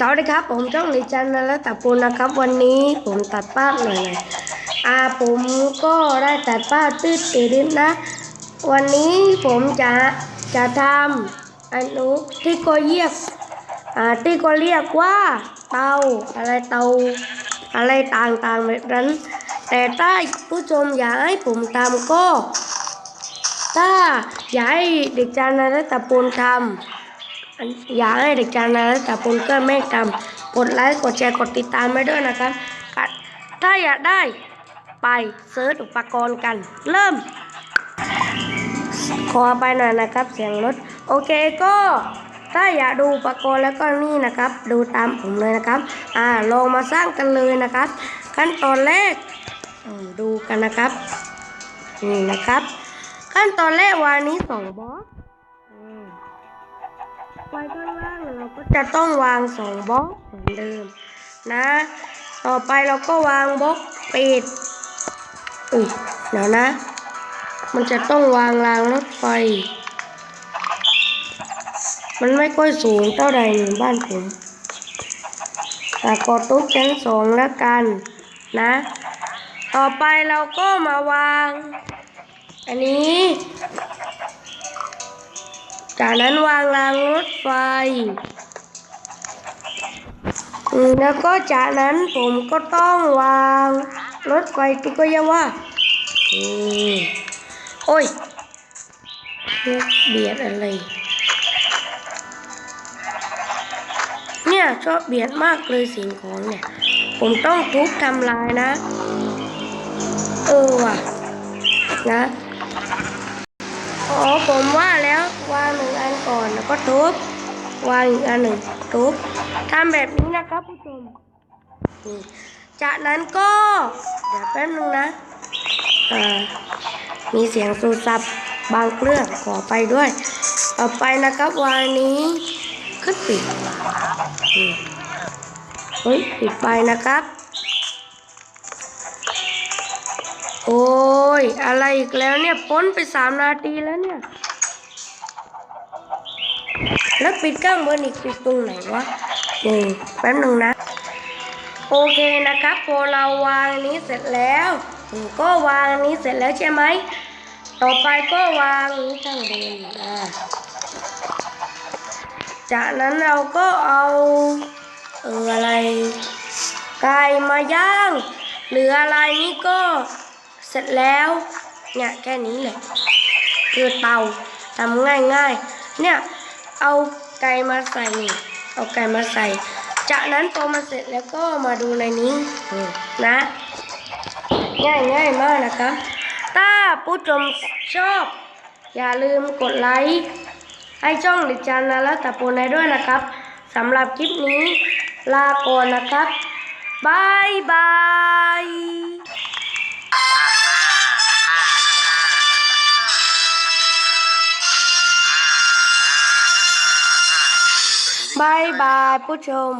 สวัสดีครับ ผมจ้องหลีจันทร์และตะปูนะครับ วันนี้ผมตัดภาพหน่อยนะอ่าผมก็ได้ตัดภาพตืดติดนะ วันนี้ผมจะจะทำอนุที่ก็เรียกอ่าที่ก็เรียกว่าเตาอะไรเตาอะไรต่างๆแบบนั้น แต่ถ้าผู้ชมอยากให้ผมทำก็ ถ้าอยากให้เด็กจานและตะปูนทำ อยากให้เด็กจานและตะปูนก็ไม่ทำกดไลค์กดแชร์กดติดตามไปด้วยนะครับ ถ้าอยากได้ไปเซิร์ชอุปกรณ์กัน เริ่ม ขอไปหน่อยนะครับ เสียงรถ โอเคก็ถ้าอยากดูอุปกรณ์แล้วก็นี่นะครับ ดูตามผมเลยนะครับ อ่าลองมาสร้างกันเลยนะครับ ขั้นตอนแรกดูกันนะครับนี่นะครับ ขั้นตอนแรกวางนี้สองบอกอืม ไว้ข้างล่างเราก็จะต้องวางสองบล็อกเหมือนเดิมนะ ต่อไปเราก็วางบล็อกปิดอุ้ยเดี๋ยวนะ มันจะต้องวางรางรถไฟ มันไม่ค่อยสูงเท่าใดในบ้านผมแต่กดตุ๊กชั้นสองแล้วกันนะ ต่อไปเราก็มาวาง อันนี้ จากนั้นวางรางรถไฟ แล้วก็จากนั้นผมก็ต้องวางรถไฟที่ก็เรียกว่าโอ้ยเบียดอะไร เนี่ยชอบเบียดมากเลยสิ่งของเนี่ย ผมต้องทุบทำลายนะ เออว่ะนะ อ๋อผมว่าแล้ววางหนึ่งอันก่อนแล้วก็ทุบวางอีกอันหนึ่งทุบทำแบบนี้นะครับผู้ชมจากนั้นก็เดี๋ยวแป๊บนึงนะมีเสียงสูสับบางเครื่องขอไปด้วยต่อไปนะครับวางนี้ขึ้นปิดเฮ้ยปิดไปนะครับ โอ้ ย อะไรอีกแล้วเนี่ยพ้นไปสามนาทีแล้วเนี่ย แล้วปิดเครื่องบนอีกปิดตรงไหนวะนี่แป๊บหนึ่งนะ โอเคนะครับพอเราวางนี้เสร็จแล้วอืมก็วางนี้เสร็จแล้วใช่ไหม ต่อไปก็วางอันนี้ข้างบนอ่าจากนั้นเราก็เอาเอออะไรไก่มาย่าง หรืออะไรนี่ก็ เสร็จแล้วเนี่ยแค่นี้แหละคือเตาทำง่ายๆเนี่ยเอาไก่มาใส่นี่เอาไก่มาใส่ จากนั้นพอมาเสร็จแล้วก็มาดูในนี้นะ ง่ายง่ายมากนะครับถ้าผู้ชมชอบ อย่าลืมกดไลค์ให้ช่องดิจันนะและตะปูในด้วยนะครับสำหรับคลิปนี้ลาก่อนนะครับบายบาย บายบายผู้ชม